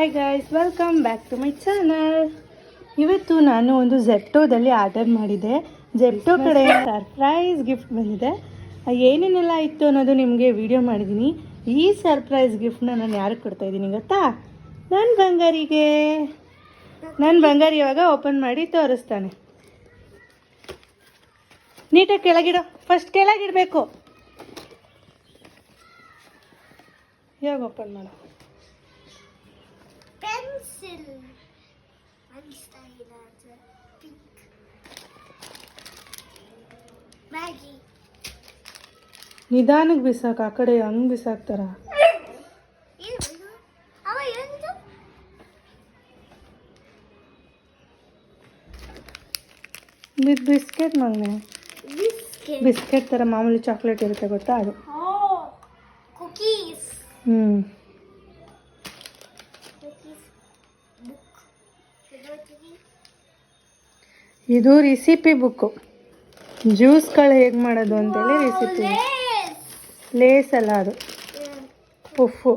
Hi guys welcome back to my channel ಇವತ್ತು ನಾನು ಒಂದು ಜೆಪ್ಟೋದಲ್ಲಿ ಆರ್ಡರ್ ಮಾಡಿದ್ದೆ ಜೆಪ್ಟೋ ಕಡೆ ಸರ್ಪ್ರೈಸ್ ಗಿಫ್ಟ್ ಬಂದಿದೆ. ಏನೇನೆಲ್ಲ ಇತ್ತು ಅನ್ನೋದು ನಿಮಗೆ ವಿಡಿಯೋ ಮಾಡಿದ್ದೀನಿ ಈ ಸರ್ಪ್ರೈಸ್ ಗಿಫ್ಟ್ನ ನಾನು ಯಾರಿಗೆ ಕೊಡ್ತಾ ಇದ್ದೀನಿ ಗೊತ್ತಾ? ನನ್ನ ಬಂಗಾರಿಗೆ. ನನ್ನ ಬಂಗಾರಿ ಇವಾಗ ಓಪನ್ ಮಾಡಿ ತೋರಿಸ್ತಾನೆ. ನೀಟಾಗಿ ಕೆಳಗಿಡೋ. ಫಸ್ಟ್ ಕೆಳಗಿಡಬೇಕು. ಇವಾಗ ಓಪನ್ ಮಾಡು. ಪೆನ್ಸಿಲ್ ಅನಿಸ್ತಾ ಇಲ್ಲ ಅದು ಪಿಂಕ್ ಮ್ಯಾಗಿ ನಿಧಾನಕ್ಕೆ ಬಿಸಾಕ ಆ ಕಡೆ ಹಂಗೆ ಬಿಸಾಕ್ತಾರ? ಏನು ಅವ ಎಂದು ಬಿಸ್ ಬಿಸ್ಕೆಟ್ ಮಗನೆ ಬಿಸ್ಕೆಟ್? ಬಿಸ್ಕೆಟ್ ಥರ ಮಾಮೂಲಿ ಚಾಕ್ಲೇಟ್ ಇರುತ್ತೆ ಗೊತ್ತಾ ಅದು? ಕುಕೀಸ್. ಹ್ಞೂ ಇದು ರೆಸಿಪಿ ಬುಕ್ಕು ಜ್ಯೂಸ್ಗಳು ಹೇಗೆ ಮಾಡೋದು ಅಂತೇಳಿ ರೆಸಿಪಿ ಲೇಸ್ ಅಲ್ಲ ಅದು. ಉಫು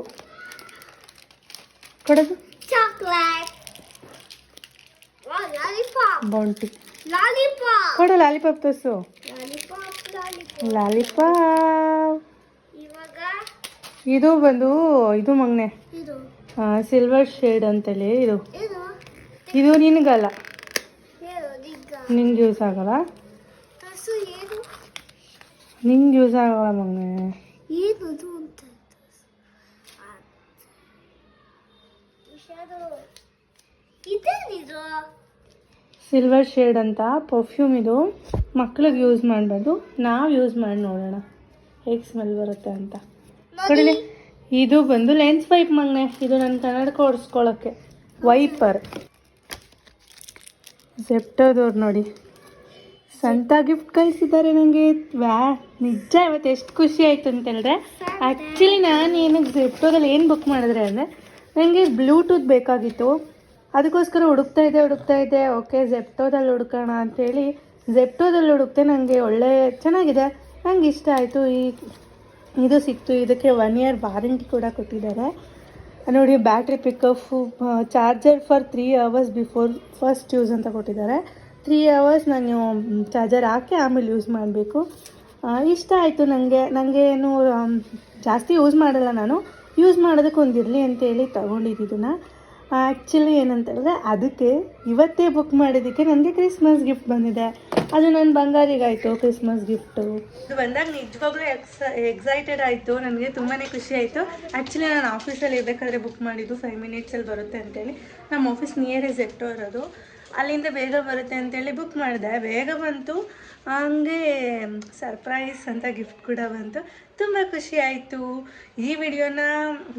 ಕೊಡೋದು? ಬೌಂಟಿ ಕೊಡು ಲಾಲಿಪಾಪ್ ತೋರಿಸು. ಲಾಲಿಪಾಪ್ ಇದು ಬಂದು ಇದು ಮಗ್ನೆ. ಸಿಲ್ವರ್ ಶೇಡ್ ಅಂತೇಳಿ ಇದು. ಇದು ನಿನಗಲ್ಲ. ನಿಂಗೆ ಯೂಸ್ ಆಗಲ್ಲ? ನಿಂಗೆ ಯೂಸ್ ಆಗಲ್ಲ ಮಗನೆ. ಏನದು ಅಂತ ಇದೇನಿದು? ಸಿಲ್ವರ್ ಶೇಡ್ ಅಂತ ಪರ್ಫ್ಯೂಮ್ ಇದು. ಮಕ್ಳಿಗೆ ಯೂಸ್ ಮಾಡಬಾರ್ದು. ನಾವು ಯೂಸ್ ಮಾಡಿ ನೋಡೋಣ. ಹೇಗೆ ಸ್ಮೆಲ್ ಬರುತ್ತೆ ಅಂತ. ಕಡಿಮೆ. ಇದು ಬಂದು ಲೆನ್ಸ್ ವೈಪ್ ಮಗ್ನೆ. ಇದು ನನ್ನ ಕನ್ನಡಕ ಒರೆಸ್ಕೊಳ್ಳೋಕ್ಕೆ ವೈಪರ್ ಜೆಪ್ಟೋದವ್ರು ನೋಡಿ. ಸಂತ ಗಿಫ್ಟ್ ಕಳಿಸಿದ್ದಾರೆ ನನಗೆ ವ್ಯಾ, ನಿಜ ಇವತ್ತು ಎಷ್ಟು ಖುಷಿ ಆಯಿತು ಅಂತ ಹೇಳಿದ್ರೆ ಆ್ಯಕ್ಚುಲಿ ನಾನು ಏನು ಜೆಪ್ಟೋದಲ್ಲಿ ಏನು ಬುಕ್ ಮಾಡಿದ್ರೆ ಅಂದರೆ ನನಗೆ ಬ್ಲೂಟೂತ್ ಬೇಕಾಗಿತ್ತು. ಅದಕ್ಕೋಸ್ಕರ ಹುಡುಕ್ತಾ ಇದ್ದೆ ಹುಡುಕ್ತಾ ಇದ್ದೆ. ಓಕೆ ಜೆಪ್ಟೋದಲ್ಲಿ ಹುಡುಕೋಣ ಅಂಥೇಳಿ ಜೆಪ್ಟೋದಲ್ಲಿ ಹುಡುಕ್ತೆ ನನಗೆ ಒಳ್ಳೆ ಚೆನ್ನಾಗಿದೆ. ನಂಗೆ ಇಷ್ಟ ಆಯಿತು. ಈ, ಇದು ಸಿಕ್ತು. ಇದಕ್ಕೆ ಒನ್ ಇಯರ್ ವಾರಂಟಿ ಕೂಡ ಕೊಟ್ಟಿದ್ದಾರೆ. ನೋಡಿ battery pickup charger for three hours before first use ಅಂತ ಕೊಟ್ಟಿದ್ದಾರೆ. ತ್ರೀ ಅವರ್ಸ್ ನಾನು ಚಾರ್ಜರ್ ಹಾಕಿ ಆಮೇಲೆ ಯೂಸ್ ಮಾಡಬೇಕು. ಇಷ್ಟ ಆಯಿತು ನನಗೆ ನನಗೆ ಏನು ಜಾಸ್ತಿ ಯೂಸ್ ಮಾಡಲ್ಲ ನಾನು. ಯೂಸ್ ಮಾಡೋದಕ್ಕೆ ಒಂದು ಇರಲಿ ಅಂತೇಳಿ ತಗೊಂಡಿದ್ದನ್ನ ಆ್ಯಕ್ಚುಲಿ ಏನಂತ ಹೇಳಿದ್ರೆ ಅದಕ್ಕೆ ಇವತ್ತೇ ಬುಕ್ ಮಾಡಿದ್ದಕ್ಕೆ ನನಗೆ ಕ್ರಿಸ್ಮಸ್ ಗಿಫ್ಟ್ ಬಂದಿದೆ. ಅದು ನನ್ನ ಬಂಗಾರಿಗಾಯಿತು ಕ್ರಿಸ್ಮಸ್ ಗಿಫ್ಟು ಇದು ಬಂದಾಗ ನಿಜವಾಗ್ಲೂ ಎಕ್ಸ ಎಕ್ಸೈಟೆಡ್ ಆಯಿತು, ನನಗೆ ತುಂಬಾ ಖುಷಿ ಆಯಿತು. ಆ್ಯಕ್ಚುಲಿ ನಾನು ಆಫೀಸಲ್ಲಿ ಇರಬೇಕಾದ್ರೆ ಬುಕ್ ಮಾಡಿದ್ದು ಫೈವ್ ಮಿನಿಟ್ಸಲ್ಲಿ ಬರುತ್ತೆ ಅಂತೇಳಿ. ನಮ್ಮ ಆಫೀಸ್ ನಿಯರ್ ಎಕ್ಟೋ ಇರೋದು ಅಲ್ಲಿಂದ ಬೇಗ ಬರುತ್ತೆ ಅಂತೇಳಿ ಬುಕ್ ಮಾಡಿದೆ. ಬೇಗ ಬಂತು. ಹಂಗೆ ಸರ್ಪ್ರೈಸ್ ಅಂತ ಗಿಫ್ಟ್ ಕೂಡ ಬಂತು. ತುಂಬ ಖುಷಿ ಆಯಿತು. ಈ ವಿಡಿಯೋನ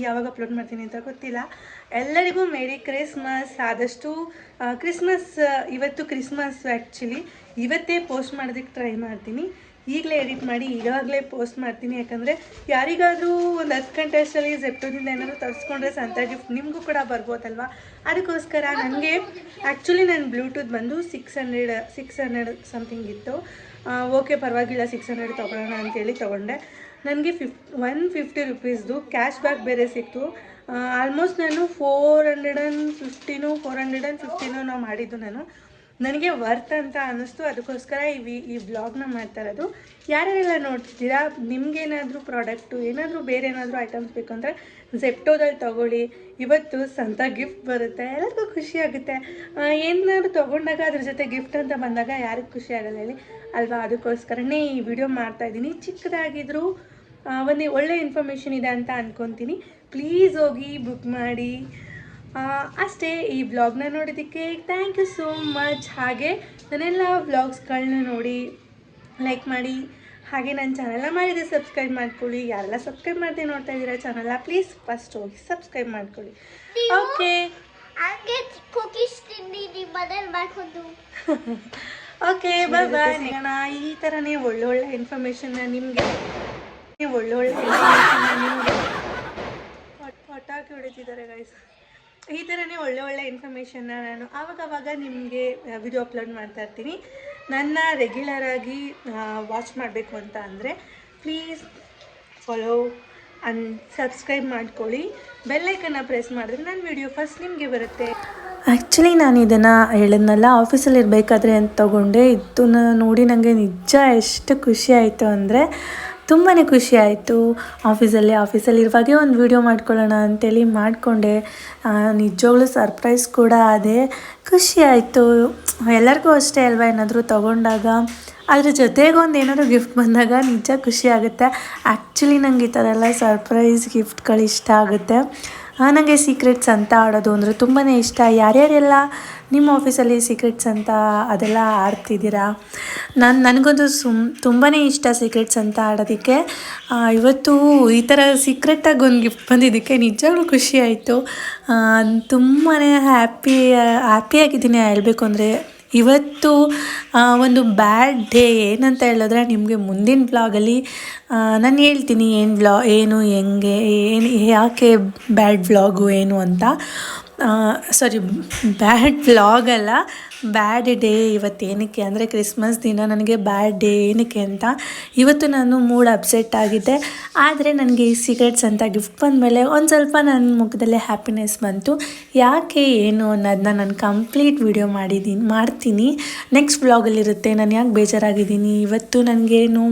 ಯಾವಾಗ ಅಪ್ಲೋಡ್ ಮಾಡ್ತೀನಿ ಅಂತ ಗೊತ್ತಿಲ್ಲ. ಎಲ್ಲರಿಗೂ ಮೇರಿ ಕ್ರಿಸ್ಮಸ್ ಆದಷ್ಟು ಕ್ರಿಸ್ಮಸ್ ಇವತ್ತು ಕ್ರಿಸ್ಮಸ್ ಆ್ಯಕ್ಚುಲಿ ಇವತ್ತೇ ಪೋಸ್ಟ್ ಮಾಡೋದಕ್ಕೆ ಟ್ರೈ ಮಾಡ್ತೀನಿ. ಈಗಲೇ ಎಡಿಟ್ ಮಾಡಿ ಈಗಾಗಲೇ ಪೋಸ್ಟ್ ಮಾಡ್ತೀನಿ. ಯಾಕಂದರೆ ಯಾರಿಗಾದರೂ ಒಂದು ಹತ್ತು ಗಂಟೆ ಅಷ್ಟರಲ್ಲಿ ಜೆಪ್ಟೋದಿಂದ ಏನಾದರೂ ತರಿಸ್ಕೊಂಡ್ರೆ ಸಂತ ಗಿಫ್ಟ್ ನಿಮಗೂ ಕೂಡ ಬರ್ಬೋದಲ್ವಾ? ಅದಕ್ಕೋಸ್ಕರ ನನಗೆ ಆ್ಯಕ್ಚುಲಿ ನನ್ನ ಬ್ಲೂಟೂತ್ ಬಂದು six hundred six hundred something ಇತ್ತು. ಓಕೆ ಪರವಾಗಿಲ್ಲ ಸಿಕ್ಸ್ ಹಂಡ್ರೆಡ್ ತೊಗೊಳ್ಳೋಣ ಅಂತೇಳಿ ತೊಗೊಂಡೆ. ನನಗೆ ಫಿಫ್ ಒನ್ ಫಿಫ್ಟಿ ರುಪೀಸ್ದು ಕ್ಯಾಶ್ ಬ್ಯಾಕ್ ಬೇರೆ ಸಿಕ್ತು. ಆಲ್ಮೋಸ್ಟ್ ನಾನು ಫೋರ್ ಹಂಡ್ರೆಡ್ ಆ್ಯಂಡ್ ಫಿಫ್ಟಿನೂ ಫೋರ್ ಹಂಡ್ರೆಡ್ ಆ್ಯಂಡ್ ಫಿಫ್ಟಿನೂ ನಾವು ಮಾಡಿದ್ದು ನಾನು. ನನಗೆ ವರ್ತ್ ಅಂತ ಅನ್ನಿಸ್ತು. ಅದಕ್ಕೋಸ್ಕರ ಈ ಈ ಬ್ಲಾಗ್ನ ಮಾಡ್ತಾ ಇರೋದು. ಯಾರ್ಯಾರೆಲ್ಲ ನೋಡ್ತಿದ್ದೀರಾ? ನಿಮ್ಗೇನಾದರೂ ಪ್ರಾಡಕ್ಟು ಏನಾದರೂ ಬೇರೆ ಏನಾದರೂ ಐಟಮ್ಸ್ ಬೇಕು ಅಂದರೆ ಜೆಪ್ಟೋದಲ್ಲಿ ತೊಗೊಳ್ಳಿ. ಇವತ್ತು ಸಂತ ಗಿಫ್ಟ್ ಬರುತ್ತೆ. ಎಲ್ಲರಿಗೂ ಖುಷಿ ಆಗುತ್ತೆ. ಏನಾದರೂ ತೊಗೊಂಡಾಗ ಅದ್ರ ಜೊತೆ ಗಿಫ್ಟ್ ಅಂತ ಬಂದಾಗ ಯಾರಿಗೂ ಖುಷಿ ಆಗಲ್ಲ ಹೇಳಿ. ಅಲ್ವಾ? ಅದಕ್ಕೋಸ್ಕರನೇ ಈ ವಿಡಿಯೋ ಮಾಡ್ತಾ ಇದ್ದೀನಿ. ಚಿಕ್ಕದಾಗಿದ್ದರೂ ಒಂದು ಒಳ್ಳೆ ಇನ್ಫಾರ್ಮೇಷನ್ ಇದೆ ಅಂತ ಅಂದ್ಕೊತೀನಿ ಪ್ಲೀಸ್ ಹೋಗಿ ಬುಕ್ ಮಾಡಿ. ಅಷ್ಟೇ ಈ ವ್ಲಾಗ್ನ ನೋಡಿದ್ದಕ್ಕೆ ಥ್ಯಾಂಕ್ ಯು ಸೋ ಮಚ್ ಹಾಗೆ ನನ್ನೆಲ್ಲ ವ್ಲಾಗ್ಸ್ಗಳನ್ನ ನೋಡಿ ಲೈಕ್ ಮಾಡಿ ಹಾಗೆ ನನ್ನ ಚಾನಲ್ನ ಮಾಡಿದೆ ಸಬ್ಸ್ಕ್ರೈಬ್ ಮಾಡ್ಕೊಳ್ಳಿ. ಯಾರೆಲ್ಲ ಸಬ್ಸ್ಕ್ರೈಬ್ ಮಾಡದೆ ನೋಡ್ತಾ ಇದ್ದೀರಾ ಚಾನಲ್ನ ಪ್ಲೀಸ್ ಫಸ್ಟ್ ಹೋಗಿ ಸಬ್ಸ್ಕ್ರೈಬ್ ಮಾಡ್ಕೊಳ್ಳಿ. ಓಕೆ ಕುಕೀಸ್ ತಿಂಡಿ ನಿಮ್ಮ ಮನೇಲಿ ಮಾಡ್ಕೊಂಡು. ಓಕೆ ಬಾಯ್ ಬಾಯ್ ಈ ಥರನೇ ಒಳ್ಳೊಳ್ಳೆ ಇನ್ಫಾರ್ಮೇಷನ್ನ ನಿಮಗೆ. ಒಳ್ಳೊಳ್ಳೆ ಇನ್ಫಾರ್ಮೇಷನ್ನ ನಿಮಗೆ. ಪಟಾಕಿ ಹೊಡಿತಿದ್ದಾರೆ ಗೈಸ್ ಈ ಥರನೇ ಒಳ್ಳೆ ಒಳ್ಳೆ ಇನ್ಫಾರ್ಮೇಷನ್ನ ನಾನು ಆವಾಗವಾಗ ನಿಮಗೆ ವಿಡಿಯೋ ಅಪ್ಲೋಡ್ ಮಾಡ್ತಾ ಇರ್ತೀನಿ. ನನ್ನ ರೆಗ್ಯುಲರಾಗಿ ವಾಚ್ ಮಾಡಬೇಕು ಅಂತ ಅಂದರೆ ಪ್ಲೀಸ್ ಫಾಲೋ ಅನ್ ಸಬ್ಸ್ಕ್ರೈಬ್ ಮಾಡ್ಕೊಳ್ಳಿ. ಬೆಲ್ಲೈಕನ್ನ ಪ್ರೆಸ್ ಮಾಡಿದ್ರೆ ನನ್ನ ವಿಡಿಯೋ ಫಸ್ಟ್ ನಿಮಗೆ ಬರುತ್ತೆ. ಆ್ಯಕ್ಚುಲಿ ನಾನು ಇದನ್ನು ಹೇಳಿದ್ನಲ್ಲ ಆಫೀಸಲ್ಲಿ ಇರಬೇಕಾದ್ರೆ ಅಂತ ತೊಗೊಂಡೆ. ಇದನ್ನು ನೋಡಿ ನನಗೆ ನಿಜ ಎಷ್ಟು ಖುಷಿ ಆಯಿತು ಅಂದರೆ ತುಂಬಾ ಖುಷಿ ಆಯಿತು. ಆಫೀಸಲ್ಲಿ ಇರುವಾಗೆ ಒಂದು ವಿಡಿಯೋ ಮಾಡ್ಕೊಳ್ಳೋಣ ಅಂತೇಳಿ ಮಾಡಿಕೊಂಡೆ. ನಿಜವಾಗ್ಲೂ ಸರ್ಪ್ರೈಸ್ ಕೂಡ ಅದೇ ಖುಷಿ ಆಯಿತು. ಎಲ್ಲರಿಗೂ ಅಷ್ಟೇ ಅಲ್ವಾ ಏನಾದರೂ ತೊಗೊಂಡಾಗ? ಅದ್ರ ಜೊತೆಗೆ ಒಂದು ಏನಾದರೂ ಗಿಫ್ಟ್ ಬಂದಾಗ ನಿಜ ಖುಷಿ ಆಗುತ್ತೆ. ಆ್ಯಕ್ಚುಲಿ ನನಗೆ ಈ ಥರ ಎಲ್ಲ ಸರ್ಪ್ರೈಸ್ ಗಿಫ್ಟ್ಗಳು ಇಷ್ಟ ಆಗುತ್ತೆ. ನನಗೆ ಸೀಕ್ರೆಟ್ಸ್ ಅಂತ ಆಡೋದು ಅಂದರೆ ತುಂಬಾ ಇಷ್ಟ. ಯಾರ್ಯಾರೆಲ್ಲ ನಿಮ್ಮ ಆಫೀಸಲ್ಲಿ ಸೀಕ್ರೆಟ್ಸ್ ಅಂತ ಅದೆಲ್ಲ ಆಡ್ತಿದ್ದೀರಾ? ನಾನು ನನಗಂತೂ ಸುಮ್ ತುಂಬಾ ಇಷ್ಟ ಸೀಕ್ರೆಟ್ಸ್ ಅಂತ ಆಡೋದಕ್ಕೆ. ಇವತ್ತು ಈ ಥರ ಸೀಕ್ರೆಟಾಗಿ ಒಂದು ಗಿಫ್ಟ್ ಬಂದಿದ್ದಕ್ಕೆ ನಿಜವಾಗ್ಲೂ ಖುಷಿ ಆಯಿತು. ತುಂಬಾ ಹ್ಯಾಪಿ ಹ್ಯಾಪಿಯಾಗಿದ್ದೀನಿ ಹೇಳಬೇಕು ಅಂದರೆ ಇವತ್ತು ಒಂದು ಬ್ಯಾಡ್ ಡೇ ಏನಂತ ಹೇಳಿದ್ರೆ ನಿಮಗೆ ಮುಂದಿನ ವ್ಲಾಗಲ್ಲಿ ನಾನು ಹೇಳ್ತೀನಿ ಏನು ವ್ಲಾ ಏನು, ಹೆಂಗೆ, ಏನು, ಯಾಕೆ ಬ್ಯಾಡ್ ವ್ಲಾಗು ಏನು ಅಂತ. ಸಾರಿ ಬ್ಯಾಡ್ ವ್ಲಾಗ್ ಅಲ್ಲ ಬ್ಯಾಡ್ ಡೇ ಇವತ್ತು ಏನಕ್ಕೆ ಅಂದರೆ ಕ್ರಿಸ್ಮಸ್ ದಿನ ನನಗೆ ಬ್ಯಾಡ್ ಡೇ ಏನಕ್ಕೆ ಅಂತ ಇವತ್ತು ನಾನು ಮೂಡ್ ಅಪ್ಸೆಟ್ ಆಗಿದ್ದೆ. ಆದರೆ ನನಗೆ ಈ ಸಿಗರೆಟ್ಸ್ ಅಂತ ಗಿಫ್ಟ್ ಬಂದಮೇಲೆ ಒಂದು ಸ್ವಲ್ಪ ನನ್ನ ಮುಖದಲ್ಲೇ ಹ್ಯಾಪಿನೆಸ್ ಬಂತು. ಯಾಕೆ ಏನು ಅನ್ನೋದನ್ನ ನಾನು ಕಂಪ್ಲೀಟ್ ವಿಡಿಯೋ ಮಾಡಿದ್ದೀನಿ ಮಾಡ್ತೀನಿ. ನೆಕ್ಸ್ಟ್ ವ್ಲಾಗಲ್ಲಿರುತ್ತೆ ನಾನು ಯಾಕೆ ಬೇಜಾರಾಗಿದ್ದೀನಿ? ಇವತ್ತು ನನಗೇನು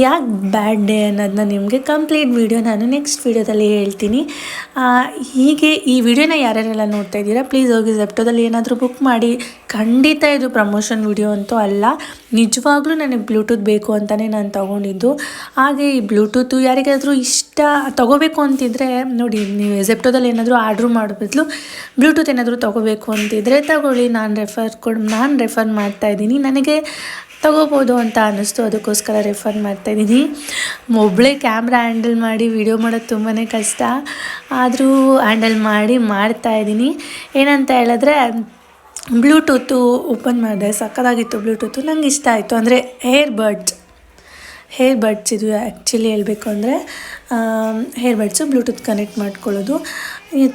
ಯಾಕೆ ಬ್ಯಾಡ್ ಡೇ ಅನ್ನೋದನ್ನ ನಿಮಗೆ ಕಂಪ್ಲೀಟ್ ವಿಡಿಯೋ ನಾನು ನೆಕ್ಸ್ಟ್ ವೀಡಿಯೋದಲ್ಲಿ ಹೇಳ್ತೀನಿ. ಹೀಗೆ ಈ ವಿಡಿಯೋನ ಯಾರ್ಯಾರೆಲ್ಲ ನೋಡ್ತಾ ಇದ್ದೀರಾ ಪ್ಲೀಸ್ ಹೋಗಿ ಜೆಪ್ಟೋದಲ್ಲಿ ಏನಾದರೂ ಬುಕ್ ಮಾಡಿ. ಖಂಡಿತ ಇದು ಪ್ರಮೋಷನ್ ವಿಡಿಯೋ ಅಂತೂ ಅಲ್ಲ, ನಿಜವಾಗ್ಲೂ ನನಗೆ ಬ್ಲೂಟೂತ್ ಬೇಕು ಅಂತಲೇ ನಾನು ತೊಗೊಂಡಿದ್ದು. ಹಾಗೆ ಈ ಬ್ಲೂಟೂತು ಯಾರಿಗಾದರೂ ಇಷ್ಟ ತೊಗೋಬೇಕು ಅಂತಿದ್ರೆ, ನೋಡಿ ನೀವು ಜೆಪ್ಟೋದಲ್ಲಿ ಏನಾದರೂ ಆರ್ಡ್ರ್ ಮಾಡೋ ಬದಲು ಬ್ಲೂಟೂತ್ ಏನಾದರೂ ತೊಗೋಬೇಕು ಅಂತಿದ್ರೆ ತಗೊಳ್ಳಿ. ನಾನು ರೆಫರ್ ಕೊಡ್, ನಾನು ರೆಫರ್ ಮಾಡ್ತಾ ಇದ್ದೀನಿ. ನನಗೆ ತಗೋಬೋದು ಅಂತ ಅನ್ನಿಸ್ತು. ಅದಕ್ಕೋಸ್ಕರ ರೆಫರ್ ಮಾಡ್ತಾಯಿದ್ದೀನಿ ಒಬ್ಬಳೇ ಕ್ಯಾಮ್ರಾ ಹ್ಯಾಂಡಲ್ ಮಾಡಿ ವಿಡಿಯೋ ಮಾಡೋದು ತುಂಬಾ ಕಷ್ಟ. ಆದರೂ ಹ್ಯಾಂಡಲ್ ಮಾಡಿ ಮಾಡ್ತಾಯಿದ್ದೀನಿ ಏನಂತ ಹೇಳಿದ್ರೆ ಬ್ಲೂಟೂತು ಓಪನ್ ಮಾಡಿದೆ. ಸಕ್ಕದಾಗಿತ್ತು ಬ್ಲೂಟೂತು ನಂಗೆ ಇಷ್ಟ ಆಯಿತು. ಅಂದರೆ ಹೇರ್ ಬಡ್ಸ್ ಹೇರ್ ಬಡ್ಸ್ ಇದು ಆ್ಯಕ್ಚುಲಿ ಹೇಳಬೇಕು ಅಂದರೆ ಹೇರ್ ಬಡ್ಸು ಬ್ಲೂಟೂತ್ ಕನೆಕ್ಟ್ ಮಾಡ್ಕೊಳ್ಳೋದು.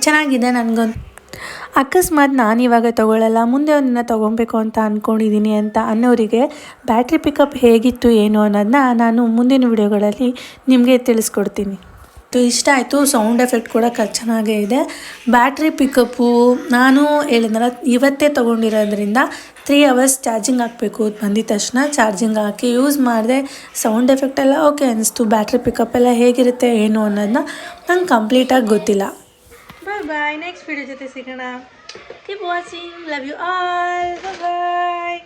ಚೆನ್ನಾಗಿದೆ. ನನಗಂತೂ ಅಕಸ್ಮಾತ್ ನಾನು ಇವಾಗ ತೊಗೊಳ್ಳಲ್ಲ ಮುಂದೆ ಒಂದಿನ ತೊಗೊಬೇಕು ಅಂತ ಅಂದ್ಕೊಂಡಿದ್ದೀನಿ ಅಂತ ಅನ್ನೋರಿಗೆ ಬ್ಯಾಟ್ರಿ ಪಿಕಪ್ ಹೇಗಿತ್ತು ಏನು ಅನ್ನೋದನ್ನ ನಾನು ಮುಂದಿನ ವಿಡಿಯೋಗಳಲ್ಲಿ ನಿಮಗೆ ತಿಳಿಸ್ಕೊಡ್ತೀನಿ. ತು, ಇಷ್ಟ ಆಯಿತು ಸೌಂಡ್ ಎಫೆಕ್ಟ್ ಕೂಡ ಚೆನ್ನಾಗೇ ಇದೆ. ಬ್ಯಾಟ್ರಿ ಪಿಕಪ್ಪು ನಾನು ಹೇಳಿದ್ನಲ್ಲ, ಇವತ್ತೇ ತೊಗೊಂಡಿರೋದ್ರಿಂದ ತ್ರೀ ಅವರ್ಸ್ ಚಾರ್ಜಿಂಗ್ ಹಾಕಬೇಕು ಬಂದಿದ ತಕ್ಷಣ ಚಾರ್ಜಿಂಗ್ ಹಾಕಿ ಯೂಸ್ ಮಾಡಿದೆ ಸೌಂಡ್ ಎಫೆಕ್ಟ್ ಎಲ್ಲ ಓಕೆ ಅನಿಸ್ತು ಬ್ಯಾಟ್ರಿ ಪಿಕಪ್ ಎಲ್ಲ ಹೇಗಿರುತ್ತೆ ಏನು ಅನ್ನೋದನ್ನ ನಂಗೆ ಕಂಪ್ಲೀಟಾಗಿ ಗೊತ್ತಿಲ್ಲ. Bye. Next video, Jyoti now. Keep watching. Love you all. Bye bye.